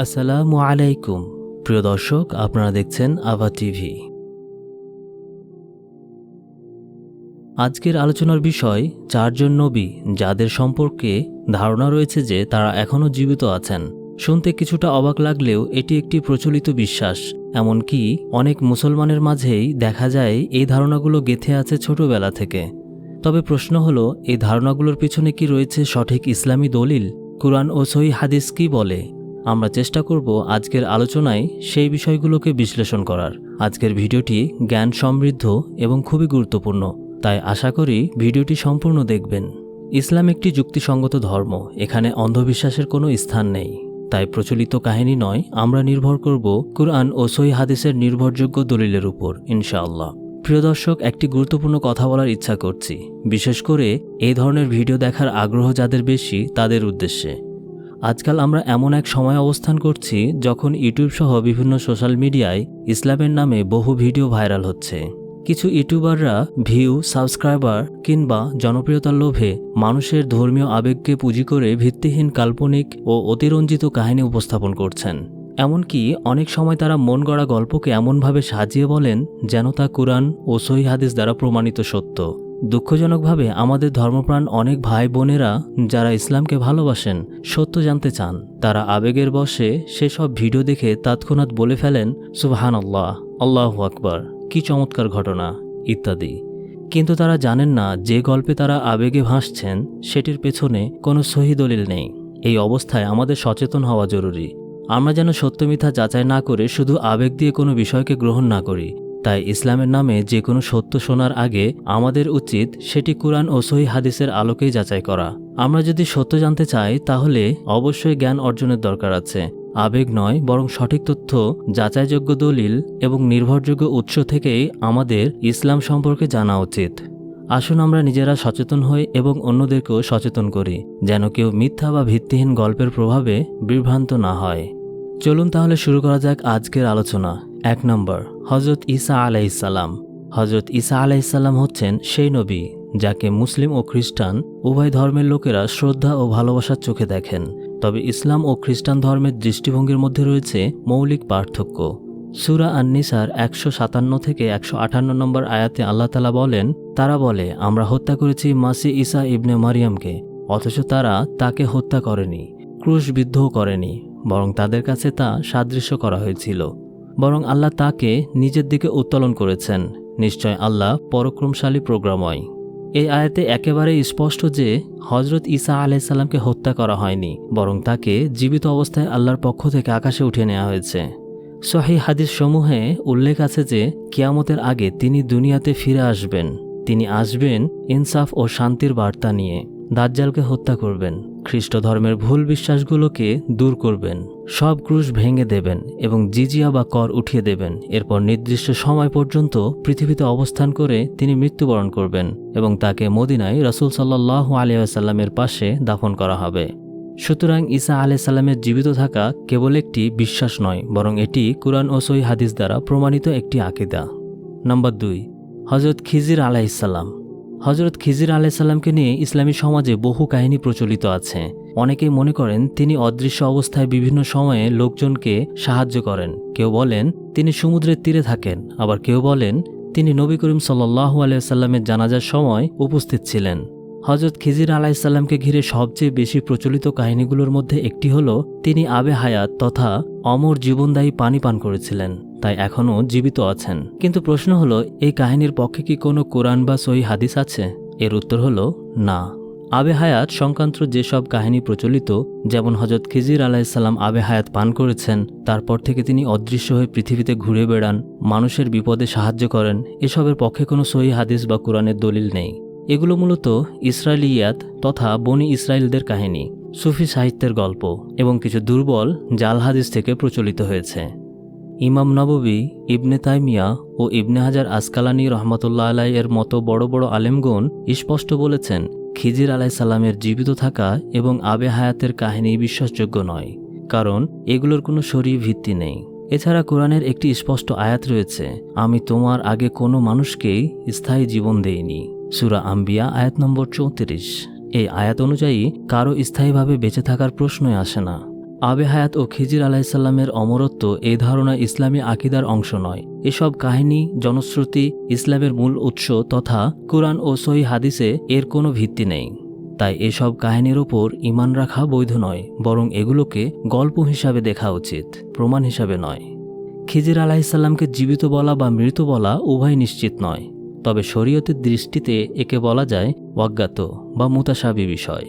আসসালামু আলাইকুম, প্রিয় দর্শক, আপনারা দেখছেন আভা টিভি। আজকের আলোচনার বিষয়, চারজন নবী, যাদের সম্পর্কে ধারণা রয়েছে যে তারা এখনও জীবিত আছেন। শুনতে কিছুটা অবাক লাগলেও এটি একটি প্রচলিত বিশ্বাস, এমনকি অনেক মুসলমানের মাঝেই দেখা যায় এই ধারণাগুলো গেথে আছে ছোটবেলা থেকে। তবে প্রশ্ন হলো, এই ধারণাগুলোর পিছনে কি রয়েছে সঠিক ইসলামী দলিল? কুরআন ও সহি হাদিস কি বলে? আমরা চেষ্টা করব আজকের আলোচনায় সেই বিষয়গুলোকে বিশ্লেষণ করার। আজকের ভিডিওটি জ্ঞান সমৃদ্ধ এবং খুবই গুরুত্বপূর্ণ, তাই আশা করি ভিডিওটি সম্পূর্ণ দেখবেন। ইসলাম একটি যুক্তিসঙ্গত ধর্ম, এখানে অন্ধবিশ্বাসের কোনো স্থান নেই। তাই প্রচলিত কাহিনী নয়, আমরা নির্ভর করব কুরআন ও সহি হাদিসের নির্ভরযোগ্য দলিলের উপর, ইনশাআল্লাহ। প্রিয় দর্শক, একটি গুরুত্বপূর্ণ কথা বলার ইচ্ছা করছি। বিশেষ করে এই ধরনের ভিডিও দেখার আগ্রহ যাদের বেশি, তাদের উদ্দেশ্যে। আজকাল আমরা এমন এক সময় অবস্থান করছি যখন ইউটিউব সহ বিভিন্ন সোশ্যাল মিডিয়ায় ইসলামের নামে বহু ভিডিও ভাইরাল হচ্ছে। কিছু ইউটিউবাররা ভিউ সাবস্ক্রাইবার কিংবা জনপ্রিয়তার লোভে মানুষের ধর্মীয় আবেগকে পুঁজি করে ভিত্তিহীন কাল্পনিক ও অতিরঞ্জিত কাহিনী উপস্থাপন করছেন। এমনকি অনেক সময় তারা মন গড়া গল্পকে এমনভাবে সাজিয়ে বলেন যেন তা কোরআন ও সহি হাদিস দ্বারা প্রমাণিত সত্য। দুঃখজনকভাবে আমাদের ধর্মপ্রাণ অনেক ভাই বোনেরা যারা ইসলামকে ভালোবাসেন, সত্য জানতে চান। তারা আবেগের বশে সেসব ভিডিও দেখে তৎক্ষণাৎ বলে ফেলেন সুবহান আল্লাহ আল্লাহ আকবর, কি চমৎকার ঘটনা, ইত্যাদি। কিন্তু তারা জানেন না যে গল্পে তারা আবেগে ভাসছেন, সেটির পেছনে কোনো সহি দলিল নেই। এই অবস্থায় আমাদের সচেতন হওয়া জরুরি। আমরা যেন সত্যমিথ্যা যাচাই না করে শুধু আবেগ দিয়ে কোনো বিষয়কে গ্রহণ না করি তাই ইসলামের নামে যে কোনো সত্য শোনার আগে আমাদের উচিত সেটি কোরআন ও সহি হাদিসের আলোকেই যাচাই করা। আমরা যদি সত্য জানতে চাই, তাহলে অবশ্যই জ্ঞান অর্জনের দরকার আছে। আবেগ নয়, বরং সঠিক তথ্য, যাচাইযোগ্য দলিল এবং নির্ভরযোগ্য উৎস থেকেই আমাদের ইসলাম সম্পর্কে জানা উচিত। আসুন আমরা নিজেরা সচেতন হই এবং অন্যদেরকেও সচেতন করি, যেন কেউ মিথ্যা বা ভিত্তিহীন গল্পের প্রভাবে বিভ্রান্ত না হয়। চলুন তাহলে শুরু করা যাক আজকের আলোচনা। এক নম্বর হজরত ঈসা আলাইসাল্লাম হজরত ঈসা আলাইসাল্লাম হচ্ছেন সেই নবী যাকে মুসলিম ও খ্রিস্টান উভয় ধর্মের লোকেরা শ্রদ্ধা ও ভালোবাসার চোখে দেখেন। তবে ইসলাম ও খ্রিস্টান ধর্মের দৃষ্টিভঙ্গির মধ্যে রয়েছে মৌলিক পার্থক্য। সুরা আন্নিসার একশো সাতান্ন থেকে একশো আটান্ন নম্বর আয়াতে আল্লাহ তালা বলেন, তারা বলে, আমরা হত্যা করেছি মাসি ঈসা ইবনে মারিয়ামকে, অথচ তারা তাকে হত্যা করেনি, ক্রুশবিদ্ধও করেনি, বরং তাদের কাছে তা সাদৃশ্য করা হয়েছিল। বরং আল্লাহ তাকে নিজের দিকে উত্তোলন করেছেন। নিশ্চয় আল্লাহ পরক্রমশালী প্রোগ্রাময়। এই আয়াতে একেবারে স্পষ্ট যে হজরত ঈসা আলাইসাল্লামকে হত্যা করা হয়নি, বরং তাকে জীবিত অবস্থায় আল্লাহর পক্ষ থেকে আকাশে উঠে নেওয়া হয়েছে। সহি হাদিস সমূহে উল্লেখ আছে যে কিয়ামতের আগে তিনি দুনিয়াতে ফিরে আসবেন। তিনি আসবেন ইনসাফ ও শান্তির বার্তা নিয়ে। দাজ্জালকে হত্যা করবেন। খ্রিস্ট ধর্মের ভুল বিশ্বাসগুলোকে দূর করবেন। সব ক্রুশ ভেঙে দেবেন এবং জিজিয়া বা কর উঠিয়ে দেবেন। এরপর নির্দিষ্ট সময় পর্যন্ত পৃথিবীতে অবস্থান করে তিনি মৃত্যুবরণ করবেন এবং তাকে মদিনায় রসুল সাল্লাহ আলিয়াসাল্লামের পাশে দাফন করা হবে। সুতরাং ঈসা আলাইসাল্লামের জীবিত থাকা কেবল একটি বিশ্বাস নয়, বরং এটি কুরআন ও সই হাদিস দ্বারা প্রমাণিত একটি আকিদা। নম্বর দুই হজরত খিজির আলাইসাল্লাম হজরত খিজির আলাইসাল্লামকে নিয়ে ইসলামী সমাজে বহু কাহিনী প্রচলিত আছে। অনেকেই মনে করেন তিনি অদৃশ্য অবস্থায় বিভিন্ন সময়ে লোকজনকে সাহায্য করেন। কেউ বলেন তিনি সমুদ্রের তীরে থাকেন, আবার কেউ বলেন তিনি নবী করিম সাল্লাহ আলাইসাল্লামের জানাজার সময় উপস্থিত ছিলেন। হজরত খিজির আলাইসাল্লামকে ঘিরে সবচেয়ে বেশি প্রচলিত কাহিনীগুলোর মধ্যে একটি হল, তিনি আবে হায়াত তথা অমর জীবনদায়ী পানি পান করেছিলেন, তাই এখনও জীবিত আছেন। কিন্তু প্রশ্ন হলো, এই কাহিনীর পক্ষে কি কোনো কোরআন বা সহি হাদিস আছে? এর উত্তর হলো, না। আবে হায়াত সংক্রান্ত যেসব কাহিনী প্রচলিত, যেমন হজরত খিজির আলাহিসাল্লাম আবে হায়াত পান করেছেন, তারপর থেকে তিনি অদৃশ্য হয়ে পৃথিবীতে ঘুরে বেড়ান, মানুষের বিপদে সাহায্য করেন, এসবের পক্ষে কোনো সহি হাদিস বা কোরআনের দলিল নেই। এগুলো মূলত ইসরায়েলিয়াত তথা বনি ইসরায়েলদের কাহিনী, সুফি সাহিত্যের গল্প এবং কিছু দুর্বল জাল হাদিস থেকে প্রচলিত হয়েছে। ইমাম নববী, ইবনে তাইমিয়া ও ইবনে হাজার আসকালানি রহমতুল্লাহ আলাই এর মতো বড় বড় আলেমগণ স্পষ্ট বলেছেন, খিজির আলাইসাল্লামের জীবিত থাকা এবং আবে হায়াতের কাহিনী বিশ্বাসযোগ্য নয়, কারণ এগুলোর কোনো শরীর ভিত্তি নেই। এছাড়া কোরআনের একটি স্পষ্ট আয়াত রয়েছে, আমি তোমার আগে কোনো মানুষকেই স্থায়ী জীবন দেইনি। সুরা আম্বিয়া, আয়াত নম্বর চৌত্রিশ। এই আয়াত অনুযায়ী, কারও স্থায়ীভাবে বেঁচে থাকার প্রশ্নই আসে না। আবে হায়াত ও খিজির আলাহিসাল্লামের অমরত্ব এই ধারণা ইসলামী আকিদার অংশ নয়। এসব কাহিনী, জনশ্রুতি, ইসলামের মূল উৎস তথা কোরআন ও সহি হাদিসে এর কোনো ভিত্তি নেই। তাই এসব কাহিনীর ওপর ইমান রাখা বৈধ নয়, বরং এগুলোকে গল্প হিসাবে দেখা উচিত, প্রমাণ হিসাবে নয়। খিজির আলাহিসাল্লামকে জীবিত বলা বা মৃত বলা উভয় নিশ্চিত নয়। তবে শরীয়তের দৃষ্টিতে একে বলা যায় অজ্ঞাত বা মুতাসাবি বিষয়।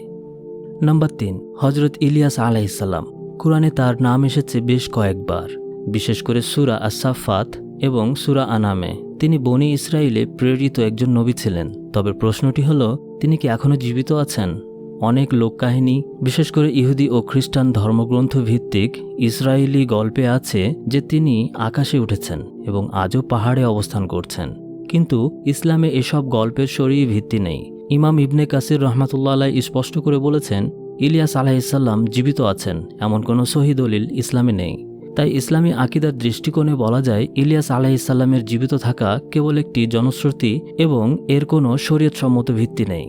নাম্বার তিন হজরত ইলিয়াস আলাইসাল্লাম কোরআনে তার নাম এসেছে বেশ কয়েকবার। বিশেষ করে সুরা আসাফাত এবং সুরা আনামে। তিনি বনি ইসরায়েলে প্রেরিত একজন নবী ছিলেন। তবে প্রশ্নটি হল, তিনি কি এখনও জীবিত আছেন? অনেক লোককাহিনী, বিশেষ করে ইহুদি ও খ্রিস্টান ধর্মগ্রন্থ ভিত্তিক ইসরায়েলি গল্পে আছে যে তিনি আকাশে উঠেছেন এবং আজও পাহাড়ে অবস্থান করছেন। কিন্তু ইসলামে এসব গল্পের সরিয়ে ভিত্তি নেই। ইমাম ইবনে কাসির রহমাতুল্লাহ আলাই স্পষ্ট করে বলেছেন, ইলিয়াস আলাহিসাল্লাম জীবিত আছেন, এমন কোনো শহীদ দলিল ইসলামে নেই। তাই ইসলামী আকিদার দৃষ্টিকোণে বলা যায়, ইলিয়াস আলাহিসাল্লামের জীবিত থাকা কেবল একটি জনশ্রুতি এবং এর কোনো শরীয়তসম্মত ভিত্তি নেই।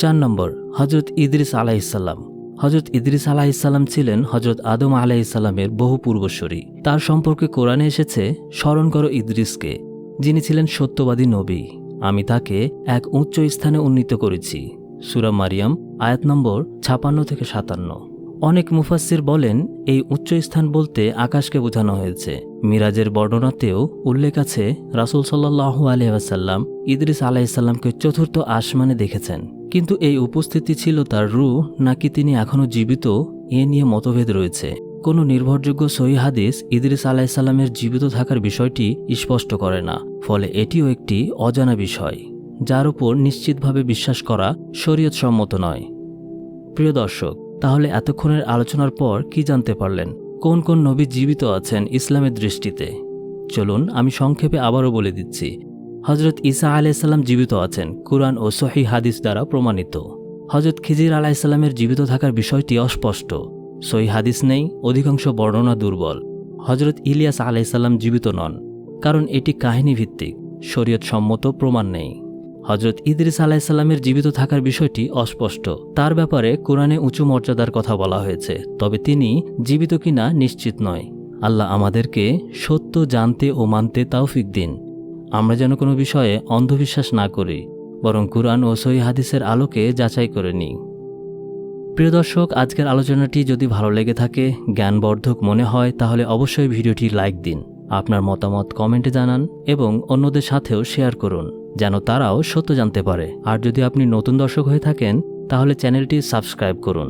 চার নম্বর হজরত ইদ্রিস আলাহিসাল্লাম হজরত ইদ্রিস আলাহিসাল্লাম ছিলেন হজরত আদম আলাহিসাল্লামের বহু পূর্বশ্বরী তার সম্পর্কে কোরআনে এসেছে, স্মরণ করো ইদ্রিসকে। যিনি ছিলেন সত্যবাদী নবী, আমি তাকে এক উচ্চ স্থানে উন্নীত করেছি। সুরা মারিয়াম, আয়াত নম্বর ছাপান্ন থেকে সাতান্ন। অনেক মুফাসির বলেন, এই উচ্চ স্থান বলতে আকাশকে বোঝানো হয়েছে। মিরাজের বর্ণনাতেও উল্লেখ আছে, রাসুল সাল্লাহ আলহাসাল্লাম ইদ্রিস আলাইসাল্লামকে চতুর্থ আসমানে দেখেছেন। কিন্তু এই উপস্থিতি ছিল তার রু নাকি তিনি এখনও জীবিত, এ নিয়ে মতভেদ রয়েছে। কোনো নির্ভরযোগ্য সহি হাদিস ইদ্রিস আলাইসাল্লামের জীবিত থাকার বিষয়টি স্পষ্ট করে না, ফলে এটিও একটি অজানা বিষয়, যার উপর নিশ্চিতভাবে বিশ্বাস করা শরীয়ত সম্মত নয়। প্রিয় দর্শক, তাহলে এতক্ষণের আলোচনার পর কি জানতে পারলেন? কোন কোন নবী জীবিত আছেন ইসলামের দৃষ্টিতে? চলুন আমি সংক্ষেপে আবারও বলে দিচ্ছি। হজরত ঈসা আলাইসাল্লাম জীবিত আছেন কুরআন ও সহি হাদিস দ্বারা প্রমাণিত। হজরত খিজির আলাইসাল্লামের জীবিত থাকার বিষয়টি অস্পষ্ট। সহি হাদিস নেই, অধিকাংশ বর্ণনা দুর্বল। হজরত ইলিয়াস আলাইসাল্লাম জীবিত নন, কারণ এটি কাহিনী ভিত্তিক শরীয়ত সম্মত প্রমাণ নেই। হজরত ইদ্রিস আলাইসাল্লামের জীবিত থাকার বিষয়টি অস্পষ্ট। তার ব্যাপারে কোরআনে উঁচু মর্যাদার কথা বলা হয়েছে, তবে তিনি জীবিত কিনা নিশ্চিত নয়। আল্লাহ আমাদেরকে সত্য জানতে ও মানতে তাওফিক দিন। আমরা যেন কোনো বিষয়ে অন্ধবিশ্বাস না করি, বরং কুরআন ও সহি হাদিসের আলোকে যাচাই করে নিই। প্রিয় দর্শক, আজকের আলোচনাটি যদি ভালো লেগে থাকে, জ্ঞানবর্ধক মনে হয়, তাহলে অবশ্যই ভিডিওটি লাইক দিন, আপনার মতামত কমেন্টে জানান এবং অন্যদের সাথেও শেয়ার করুন, যেন তারাও সত্য জানতে পারে। আর যদি আপনি নতুন দর্শক হয়ে থাকেন, তাহলে চ্যানেলটি সাবস্ক্রাইব করুন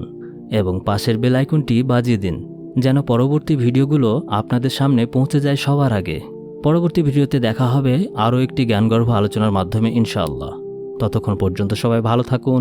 এবং পাশের বেল আইকনটি বাজিয়ে দিন, যেন পরবর্তী ভিডিওগুলো আপনাদের সামনে পৌঁছে যায় সবার আগে। পরবর্তী ভিডিওতে দেখা হবে আরও একটি জ্ঞানগর্ভ আলোচনার মাধ্যমে, ইনশাআল্লাহ। ততক্ষণ পর্যন্ত সবাই ভালো থাকুন